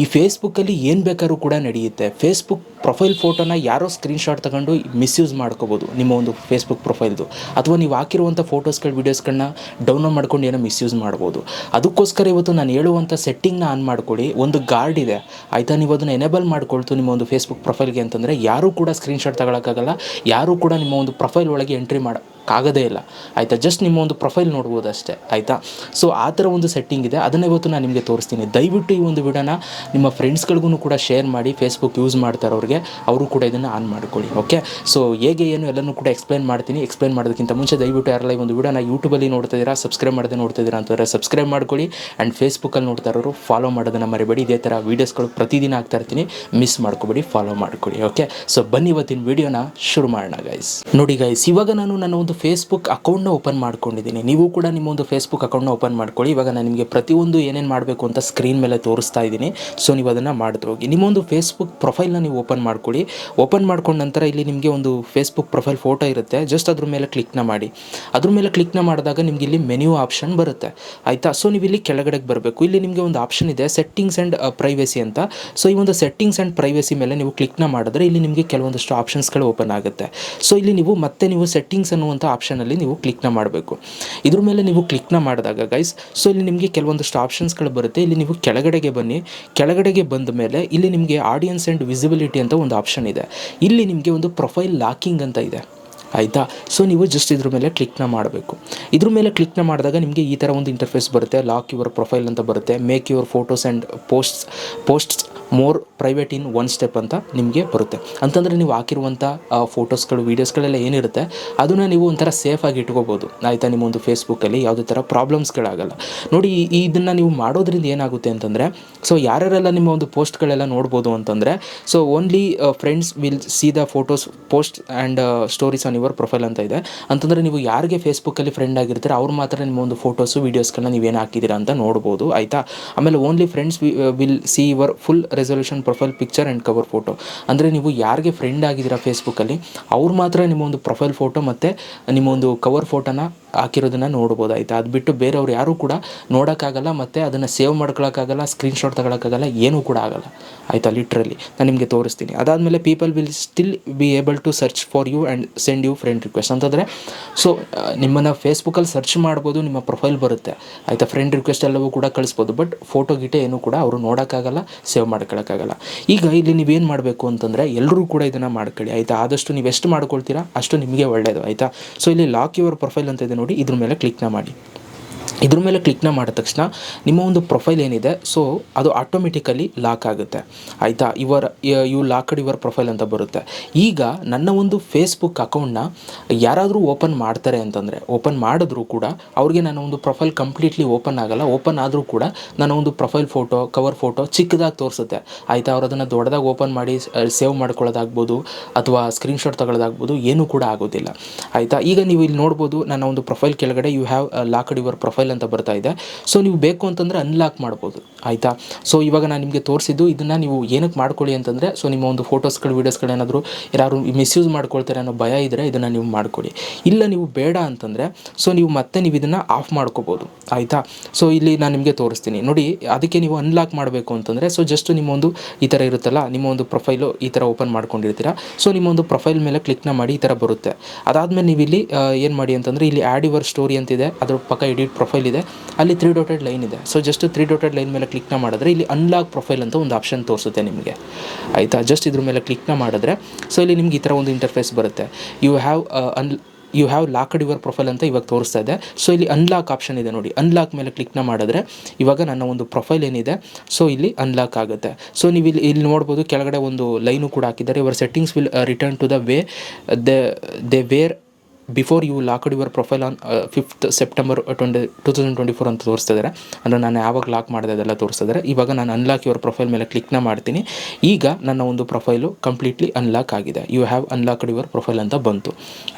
ಈ ಫೇಸ್ಬುಕ್ಕಲ್ಲಿ ಏನು ಬೇಕಾದ್ರೂ ಕೂಡ ನಡೆಯುತ್ತೆ. ಫೇಸ್ಬುಕ್ ಪ್ರೊಫೈಲ್ ಫೋಟೋನ ಯಾರೋ ಸ್ಕ್ರೀನ್ಶಾಟ್ ತಗೊಂಡು ಮಿಸ್ಯೂಸ್ ಮಾಡ್ಕೋಬೋದು ನಿಮ್ಮ ಒಂದು ಫೇಸ್ಬುಕ್ ಪ್ರೊಫೈಲ್ದು. ಅಥವಾ ನೀವು ಹಾಕಿರುವಂಥ ಫೋಟೋಸ್ಗಳು, ವೀಡಿಯೋಸ್ಗಳನ್ನ ಡೌನ್ಲೋಡ್ ಮಾಡ್ಕೊಂಡು ಏನೋ ಮಿಸ್ಯೂಸ್ ಮಾಡ್ಬೋದು. ಅದಕ್ಕೋಸ್ಕರ ಇವತ್ತು ನಾನು ಹೇಳುವಂಥ ಸೆಟ್ಟಿಂಗ್ನ ಆನ್ ಮಾಡ್ಕೊಳ್ಳಿ ಒಂದು ಗಾರ್ಡ್ ಇದೆ. ಆಯಿತಾ? ನೀವು ಅದನ್ನು ಎನೇಬಲ್ ಮಾಡ್ಕೊಳ್ತು ನಿಮ್ಮ ಒಂದು ಫೇಸ್ಬುಕ್ ಪ್ರೊಫೈಲ್ಗೆ ಅಂತಂದರೆ ಯಾರೂ ಕೂಡ ಸ್ಕ್ರೀನ್ಶಾಟ್ ತಗೊಳಕ್ಕಾಗಲ್ಲ. ಯಾರೂ ಕೂಡ ನಿಮ್ಮ ಒಂದು ಪ್ರೊಫೈಲ್ ಒಳಗೆ ಎಂಟ್ರಿ ಮಾಡ ಆಗೋದೇ ಇಲ್ಲ. ಆಯಿತಾ? ಜಸ್ಟ್ ನಿಮ್ಮ ಒಂದು ಪ್ರೊಫೈಲ್ ನೋಡ್ಬೋದು ಅಷ್ಟೇ ಆಯಿತಾ? ಸೊ, ಆ ಥರ ಒಂದು ಸೆಟ್ಟಿಂಗ್ ಇದೆ. ಅದನ್ನು ಇವತ್ತು ನಾನು ನಿಮಗೆ ತೋರಿಸ್ತೀನಿ. ದಯವಿಟ್ಟು ಈ ಒಂದು ವಿಡಿಯೋನ ನಿಮ್ಮ ಫ್ರೆಂಡ್ಸ್ಗಳಿಗೂ ಕೂಡ ಶೇರ್ ಮಾಡಿ, ಫೇಸ್ಬುಕ್ ಯೂಸ್ ಮಾಡ್ತಾರವ್ರಿಗೆ ಅವರು ಕೂಡ ಇದನ್ನು ಆನ್ ಮಾಡ್ಕೊಳ್ಳಿ ಓಕೆ ಸೊ ಹೇಗೆ ಏನು ಎಲ್ಲನೂ ಕೂಡ ಎಕ್ಸ್ಪ್ಲೈನ್ ಮಾಡ್ತೀನಿ ಎಕ್ಸ್ಪ್ಲೈನ್ ಮಾಡೋದಕ್ಕಿಂತ ಮುಂಚೆ ದಯವಿಟ್ಟು ಯಾರಲ್ಲ ಒಂದು ವಿಡಿಯೋನ ಯೂಟ್ಯೂಬಲ್ಲಿ ನೋಡ್ತಾ ಇದ್ದೀರಾ ಸಬ್ಸ್ಕ್ರೈಬ್ ಮಾಡದೆ ನೋಡ್ತಾ ಇದ್ದೀರಾ ಅಂತಂದರೆ ಸಬ್ಸ್ಕ್ರೈಬ್ ಮಾಡ್ಕೊಳ್ಳಿ ಆ್ಯಂಡ್ ಫೇಸ್ಬುಕ್ಕಲ್ಲಿ ನೋಡ್ತಾ ಇರೋರು ಫಾಲೋ ಮಾಡೋದನ್ನು ಮರಿಬೇಡಿ. ಇದೇ ಥರ ವೀಡಿಯೋಸ್ಗಳು ಪ್ರತಿದಿನ ಆಗ್ತಾ ಇರ್ತೀನಿ ಮಿಸ್ ಮಾಡ್ಕೊಬೇಡಿ ಫಾಲೋ ಮಾಡ್ಕೊಳ್ಳಿ ಓಕೆ ಸೊ ಬನ್ನಿ ಇವತ್ತಿನ ವಿಡಿಯೋನ ಶುರು ಮಾಡೋಣ ಗೈಸ್ ನೋಡಿ ಗೈಸ್ ಇವಾಗ ನಾನು ನನ್ನ ಒಂದು ಫೇಸ್ಬುಕ್ ಅಕೌಂಟ್ನ ಓಪನ್ ಮಾಡ್ಕೊಂಡಿದ್ದೀನಿ. ನೀವು ಕೂಡ ನಿಮ್ಮ ಒಂದು ಫೇಸ್ಬುಕ್ ಅಕೌಂಟ್ನ ಓಪನ್ ಮಾಡ್ಕೊಳ್ಳಿ. ಇವಾಗ ನಾನು ನಿಮಗೆ ಪ್ರತಿಯೊಂದು ಏನೇನು ಮಾಡಬೇಕು ಅಂತ ಸ್ಕ್ರೀನ್ ಮೇಲೆ ತೋರಿಸ್ತಾ ಇದ್ದೀನಿ. ಸೊ ನೀವು ಅದನ್ನು ಮಾಡ್ತಾ ಹೋಗಿ. ನಿಮ್ಮ ಒಂದು ಫೇಸ್ಬುಕ್ ಪ್ರೊಫೈಲ್ನ ನೀವು ಓಪನ್ ಮಾಡ್ಕೊಳ್ಳಿ. ಓಪನ್ ಮಾಡ್ಕೊಂಡ ನಂತರ ಇಲ್ಲಿ ನಿಮಗೆ ಒಂದು ಫೇಸ್ಬುಕ್ ಪ್ರೊಫೈಲ್ ಫೋಟೋ ಇರುತ್ತೆ. ಜಸ್ಟ್ ಅದ್ರ ಮೇಲೆ ಕ್ಲಿಕ್ನ ಮಾಡಿ. ಅದ್ರ ಮೇಲೆ ಕ್ಲಿಕ್ನ ಮಾಡಿದಾಗ ನಿಮ್ಗೆ ಇಲ್ಲಿ ಮೆನ್ಯೂ ಆಪ್ಷನ್ ಬರುತ್ತೆ. ಆಯಿತಾ? ಸೊ ನೀವು ಇಲ್ಲಿ ಕೆಳಗಡೆಗೆ ಬರಬೇಕು. ಇಲ್ಲಿ ನಿಮಗೆ ಒಂದು ಆಪ್ಷನ್ ಇದೆ ಸೆಟ್ಟಿಂಗ್ಸ್ ಆ್ಯಂಡ್ ಪ್ರೈವೇಸಿ ಅಂತ. ಸೊ ಈ ಒಂದು ಸೆಟ್ಟಿಂಗ್ಸ್ ಆ್ಯಂಡ್ ಪ್ರೈವೇಸಿ ಮೇಲೆ ನೀವು ಕ್ಲಿಕ್ನ ಮಾಡಿದ್ರೆ ಇಲ್ಲಿ ನಿಮಗೆ ಕೆಲವೊಂದಷ್ಟು ಆಪ್ಷನ್ಸ್ಗಳು ಓಪನ್ ಆಗುತ್ತೆ. ಸೊ ಇಲ್ಲಿ ನೀವು ಮತ್ತೆ ನೀವು ಸೆಟ್ಟಿಂಗ್ಸ್ ಅನ್ನುವಂಥ ಆಪ್ಷನಲ್ಲಿ ನೀವು ಕ್ಲಿಕ್ನ ಮಾಡಬೇಕು. ಇದ್ರ ಮೇಲೆ ನೀವು ಕ್ಲಿಕ್ನ ಮಾಡಿದಾಗ ಗೈಸ್ ಸೊ ಇಲ್ಲಿ ನಿಮಗೆ ಕೆಲವೊಂದಷ್ಟು ಆಪ್ಷನ್ಸ್ಗಳು ಬರುತ್ತೆ. ಇಲ್ಲಿ ನೀವು ಕೆಳಗಡೆಗೆ ಬನ್ನಿ. ಕೆಳಗಡೆಗೆ ಬಂದ ಮೇಲೆ ಇಲ್ಲಿ ನಿಮಗೆ ಆಡಿಯನ್ಸ್ ಆ್ಯಂಡ್ ವಿಸಿಬಿಲಿಟಿ ಅಂತ ಒಂದು ಆಪ್ಷನ್ ಇದೆ. ಇಲ್ಲಿ ನಿಮಗೆ ಒಂದು ಪ್ರೊಫೈಲ್ ಲಾಕಿಂಗ್ ಅಂತ ಇದೆ. ಆಯಿತಾ? ಸೊ ನೀವು ಜಸ್ಟ್ ಇದ್ರ ಮೇಲೆ ಕ್ಲಿಕ್ನ ಮಾಡಬೇಕು. ಇದ್ರ ಮೇಲೆ ಕ್ಲಿಕ್ನ ಮಾಡಿದಾಗ ನಿಮಗೆ ಈ ಥರ ಒಂದು ಇಂಟರ್ಫೇಸ್ ಬರುತ್ತೆ. ಲಾಕ್ ಯುವರ್ ಪ್ರೊಫೈಲ್ ಅಂತ ಬರುತ್ತೆ. Make your photos and posts posts more private in one step ಅಂತ ನಿಮಗೆ ಬರುತ್ತೆ. ಅಂತಂದರೆ ನೀವು ಹಾಕಿರುವಂಥ ಫೋಟೋಸ್ಗಳು ವೀಡಿಯೋಸ್ಗಳೆಲ್ಲ ಏನಿರುತ್ತೆ, ಅದನ್ನು ನೀವು ಒಂಥರ ಸೇಫಾಗಿ ಇಟ್ಕೋಬೋದು. ಆಯಿತಾ ನಿಮ್ಮ ಒಂದು ಫೇಸ್ಬುಕ್ಕಲ್ಲಿ ಯಾವುದೇ ಥರ ಪ್ರಾಬ್ಲಮ್ಸ್ಗಳಾಗಲ್ಲ ನೋಡಿ ಇದನ್ನು ನೀವು ಮಾಡೋದ್ರಿಂದ ಏನಾಗುತ್ತೆ ಅಂತಂದರೆ ಸೊ ಯಾರ್ಯಾರೆಲ್ಲ ನಿಮ್ಮ ಒಂದು ಪೋಸ್ಟ್ಗಳೆಲ್ಲ ನೋಡ್ಬೋದು ಅಂತಂದರೆ so only friends will see the photos post and stories on your profile ಅಂತ ಇದೆ. ಅಂತಂದರೆ ನೀವು ಯಾರಿಗೆ ಫೇಸ್ಬುಕ್ಕಲ್ಲಿ ಫ್ರೆಂಡ್ ಆಗಿರ್ತಾರೆ, ಅವ್ರು ಮಾತ್ರ ನಿಮ್ಮ ಒಂದು ಫೋಟೋಸು ವೀಡಿಯೋಸ್ಗಳನ್ನ ನೀವೇನು ಹಾಕಿದ್ದೀರಾ ಅಂತ ನೋಡ್ಬೋದು. ಆಯಿತಾ? ಆಮೇಲೆ only friends will see your full resolution profile picture and cover photo ಅಂದರೆ ನೀವು ಯಾರಿಗೆ ಫ್ರೆಂಡ್ ಆಗಿದ್ದೀರಾ ಫೇಸ್ಬುಕ್ಕಲ್ಲಿ ಅವ್ರು ಮಾತ್ರ ನಿಮ್ಮ ಒಂದು ಪ್ರೊಫೈಲ್ ಫೋಟೋ ಮತ್ತು ನಿಮ್ಮ ಒಂದು ಕವರ್ ಫೋಟೋನ ಹಾಕಿರೋದನ್ನು ನೋಡ್ಬೋದು ಆಯಿತಾ ಅದು ಬಿಟ್ಟು ಬೇರೆಯವ್ರು ಯಾರೂ ಕೂಡ ನೋಡೋಕ್ಕಾಗಲ್ಲ ಮತ್ತು ಅದನ್ನು ಸೇವ್ ಮಾಡ್ಕೊಳಕ್ಕಾಗಲ್ಲ ಸ್ಕ್ರೀನ್ಶಾಟ್ ತಗೊಳಕ್ಕಾಗಲ್ಲ, ಏನೂ ಕೂಡ ಆಗಲ್ಲ. ಆಯಿತಾ? ಲಿಟ್ರಲಿ ನಾನು ನಿಮಗೆ ತೋರಿಸ್ತೀನಿ. ಅದಾದಮೇಲೆ people will still be able to search for you and send you friend request ಅಂತಂದರೆ ಸೊ ನಿಮ್ಮನ್ನು ಫೇಸ್ಬುಕ್ಕಲ್ಲಿ ಸರ್ಚ್ ಮಾಡ್ಬೋದು, ನಿಮ್ಮ ಪ್ರೊಫೈಲ್ ಬರುತ್ತೆ. ಆಯಿತಾ? ಫ್ರೆಂಡ್ ರಿಕ್ವೆಸ್ಟ್ ಎಲ್ಲವೂ ಕೂಡ ಕಳಿಸ್ಬೋದು. ಬಟ್ ಫೋಟೋ ಗಿಟೆ ಏನೂ ಕೂಡ ಅವರು ನೋಡೋಕ್ಕಾಗಲ್ಲ, ಸೇವ್ ಮಾಡ್ಕೊಳಕ್ಕಾಗಲ್ಲ. ಈಗ ಇಲ್ಲಿ ನೀವೇನು ಮಾಡಬೇಕು ಅಂತಂದರೆ ಎಲ್ಲರೂ ಕೂಡ ಇದನ್ನು ಮಾಡ್ಕೊಳ್ಳಿ. ಆಯಿತಾ? ಆದಷ್ಟು ನೀವು ಎಷ್ಟು ಮಾಡ್ಕೊಳ್ತೀರಾ, ಅಷ್ಟು ನಿಮಗೆ ಒಳ್ಳೆಯದು ಆಯಿತಾ? ಸೊ ಇಲ್ಲಿ ಲಾಕ್ ಯುವರ್ ಪ್ರೊಫೈಲ್ ಅಂತ ಇದೆ ನೋಡಿ. ಇದ್ರ ಮೇಲೆ ಕ್ಲಿಕ್ನ ಮಾಡಿ. ಇದ್ರ ಮೇಲೆ ಕ್ಲಿಕ್ನ ಮಾಡಿದ ತಕ್ಷಣ ನಿಮ್ಮ ಒಂದು ಪ್ರೊಫೈಲ್ ಏನಿದೆ ಸೊ ಅದು ಆಟೋಮೆಟಿಕಲಿ ಲಾಕ್ ಆಗುತ್ತೆ. ಆಯಿತಾ? Your you locked your profile ಅಂತ ಬರುತ್ತೆ. ಈಗ ನನ್ನ ಒಂದು ಫೇಸ್ಬುಕ್ ಅಕೌಂಟ್ನ ಯಾರಾದರೂ ಓಪನ್ ಮಾಡ್ತಾರೆ ಅಂತಂದರೆ ಓಪನ್ ಮಾಡಿದ್ರೂ ಕೂಡ ಅವ್ರಿಗೆ ನನ್ನ ಒಂದು ಪ್ರೊಫೈಲ್ ಕಂಪ್ಲೀಟ್ಲಿ ಓಪನ್ ಆಗಲ್ಲ. ಓಪನ್ ಆದರೂ ಕೂಡ ನನ್ನ ಒಂದು ಪ್ರೊಫೈಲ್ ಫೋಟೋ ಕವರ್ ಫೋಟೋ ಚಿಕ್ಕದಾಗಿ ತೋರಿಸುತ್ತೆ. ಆಯಿತಾ? ಅವ್ರು ಅದನ್ನು ದೊಡ್ಡದಾಗಿ ಓಪನ್ ಮಾಡಿ ಸೇವ್ ಮಾಡ್ಕೊಳ್ಳೋದಾಗ್ಬೋದು ಅಥವಾ ಸ್ಕ್ರೀನ್ಶಾಟ್ ತಗೊಳ್ಳೋದಾಗ್ಬೋದು ಏನೂ ಕೂಡ ಆಗೋದಿಲ್ಲ. ಆಯಿತಾ? ಈಗ ನೀವು ಇಲ್ಲಿ ನೋಡ್ಬೋದು, ನನ್ನ ಒಂದು ಪ್ರೊಫೈಲ್ ಕೆಳಗಡೆ you have locked your profile ಅಂತ ಬರ್ತಾ ಇದೆ. ಸೊ ನೀವು ಬೇಕು ಅಂತಂದರೆ ಅನ್ಲಾಕ್ ಮಾಡ್ಬೋದು. ಆಯಿತಾ? ಸೊ ಇವಾಗ ನಾನು ನಿಮಗೆ ತೋರಿಸಿದ್ದು ಇದನ್ನು ನೀವು ಏನಕ್ಕೆ ಮಾಡ್ಕೊಳ್ಳಿ ಅಂತಂದರೆ ಸೊ ನಿಮ್ಮ ಒಂದು ಫೋಟೋಸ್ಗಳು ವೀಡಿಯೋಸ್ಗಳು ಏನಾದರೂ ಯಾರು ಮಿಸ್ಯೂಸ್ ಮಾಡ್ಕೊಳ್ತಾರೆ ಅನ್ನೋ ಭಯ ಇದ್ದರೆ ಇದನ್ನು ನೀವು ಮಾಡ್ಕೊಳ್ಳಿ. ಇಲ್ಲ ನೀವು ಬೇಡ ಅಂತಂದರೆ ಸೊ ನೀವು ಮತ್ತೆ ನೀವು ಇದನ್ನು ಆಫ್ ಮಾಡ್ಕೋಬೋದು. ಆಯಿತಾ? ಸೊ ಇಲ್ಲಿ ನಾನು ನಿಮಗೆ ತೋರಿಸ್ತೀನಿ. ನೋಡಿ, ಅದಕ್ಕೆ ನೀವು ಅನ್ಲಾಕ್ ಮಾಡಬೇಕು ಅಂತಂದರೆ ಸೊ ಜಸ್ಟ್ ನಿಮ್ಮ ಒಂದು ಈ ಥರ ಇರುತ್ತಲ್ಲ, ನಿಮ್ಮ ಒಂದು ಪ್ರೊಫೈಲು ಈ ಥರ ಓಪನ್ ಮಾಡ್ಕೊಂಡಿರ್ತೀರಾ. ಸೊ ನಿಮ್ಮ ಒಂದು ಪ್ರೊಫೈಲ್ ಮೇಲೆ ಕ್ಲಿಕ್ನ ಮಾಡಿ ಈ ಥರ ಬರುತ್ತೆ. ಅದಾದಮೇಲೆ ನೀವು ಇಲ್ಲಿ ಏನು ಮಾಡಿ ಅಂತಂದರೆ, ಇಲ್ಲಿ ಆ್ಯಡ್ ಯುವರ್ ಸ್ಟೋರಿ ಅಂತಿದೆ ಅದ್ರ ಪಕ್ಕ ಎಡಿಟ್ ಪ್ರೊಫೈಲ್ ಇದೆ. ಅಲ್ಲಿ ತ್ರೀ ಡೋಟೆಡ್ ಲೈನ್ ಇದೆ. So just three dotted line ಮೇಲೆ ಕ್ಲಿಕ್ನ ಮಾಡಿದ್ರೆ ಇಲ್ಲಿ ಅನ್ಲಾಕ್ ಪ್ರೊಫೈಲ್ ಅಂತ ಒಂದು ಆಪ್ಷನ್ ತೋರಿಸುತ್ತೆ ನಿಮಗೆ. ಆಯಿತಾ? ಜಸ್ಟ್ ಇದ್ರ ಮೇಲೆ ಕ್ಲಿಕ್ನ ಮಾಡಿದ್ರೆ ಸೊ ಇಲ್ಲಿ ನಿಮ್ಗೆ ಈ ಥರ ಒಂದು ಇಂಟರ್ಫೇಸ್ ಬರುತ್ತೆ. You have un you have locked your profile ಅಂತ ಇವಾಗ ತೋರಿಸ್ತಾ ಇದೆ. ಸೊ ಇಲ್ಲಿ ಅನ್ಲಾಕ್ ಆಪ್ಷನ್ ಇದೆ ನೋಡಿ. ಅನ್ಲಾಕ್ ಮೇಲೆ ಕ್ಲಿಕ್ನ ಮಾಡಿದ್ರೆ ಇವಾಗ ನನ್ನ ಒಂದು ಪ್ರೊಫೈಲ್ ಏನಿದೆ ಸೊ ಇಲ್ಲಿ ಅನ್ಲಾಕ್ ಆಗುತ್ತೆ. ಸೊ ನೀವು ಇಲ್ಲಿ ಇಲ್ಲಿ ನೋಡ್ಬೋದು ಕೆಳಗಡೆ ಒಂದು ಲೈನು ಕೂಡ ಹಾಕಿದ್ದಾರೆ. Your settings will return to the way the they were before you locked your profile on fifth September twenty two thousand twenty four ಅಂತ ತೋರಿಸ್ತಾ ಇದ್ದಾರೆ ಅಂದರೆ ನಾನು ಯಾವಾಗ ಲಾಕ್ ಮಾಡಿದೆ ಅದೆಲ್ಲ ತೋರಿಸ್ತಾ ಇವಾಗ ನಾನು ಅನ್ಲಾಕ್ ಯುವರ್ ಪ್ರೊಫೈಲ್ ಮೇಲೆ ಕ್ಲಿಕ್ನ ಮಾಡ್ತೀನಿ. ಈಗ ನನ್ನ ಒಂದು ಪ್ರೊಫೈಲು ಕಂಪ್ಲೀಟ್ಲಿ ಅನ್ಲಾಕ್ ಆಗಿದೆ. You have unlocked your profile ಅಂತ ಬಂತು.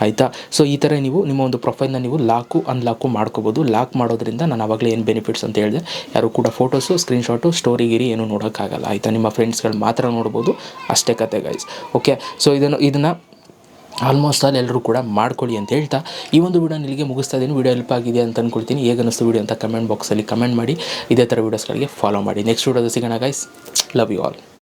ಆಯಿತಾ? ಸೊ ಈ ಥರ ನೀವು ನಿಮ್ಮ ಒಂದು ಪ್ರೊಫೈಲ್ನ ನೀವು ಲಾಕು ಅನ್ಲಾಕು ಮಾಡ್ಕೋಬೋದು. ಲಾಕ್ ಮಾಡೋದ್ರಿಂದ ನಾನು ಆವಾಗಲೇ ಏನು ಬೆನಿಫಿಟ್ಸ್ ಅಂತ ಹೇಳಿದೆ. ಯಾರು ಕೂಡ ಫೋಟೋಸು ಸ್ಕ್ರೀನ್ಶಾಟು ಸ್ಟೋರಿ ಗಿರಿ ಏನೂ ನೋಡೋಕ್ಕಾಗಲ್ಲ. ಆಯಿತಾ? ನಿಮ್ಮ ಫ್ರೆಂಡ್ಸ್ಗಳು ಮಾತ್ರ ನೋಡ್ಬೋದು. ಅಷ್ಟೇ ಕತೆ ಗೈಸ್ ಓಕೆ ಸೊ ಇದನ್ನು ಇದನ್ನು ಆಲ್ಮೋಸ್ಟ್ ಆಲ್ ಎಲ್ಲರೂ ಕೂಡ ಮಾಡ್ಕೊಳ್ಳಿ ಅಂತ ಹೇಳ್ತಾ ಈ ಒಂದು ವಿಡಿಯೋ ನಿಲ್ಲಿಗೆ ಮುಗಿಸ್ತಾ ಇದ್ದೀನಿ. ವಿಡಿಯೋ ಹೆಲ್ಪ್ ಆಗಿದೆ ಅಂತ ಅಂದ್ಕೊಳ್ತೀನಿ ಹೇಗೆ ಅನ್ನಿಸ್ತು ವಿಡಿಯೋ ಅಂತ ಕಮೆಂಟ್ ಬಾಕ್ಸಲ್ಲಿ ಕಮೆಂಟ್ ಮಾಡಿ. ಇದೇ ಥರ ವೀಡಿಯೋಸ್ಗಳಿಗೆ ಫಾಲೋ ಮಾಡಿ. ನೆಕ್ಸ್ಟ್ ವಿಡಿಯೋದ ಸಿಗೋಣ ಗೈಸ್ ಲವ್ ಯು ಆಲ್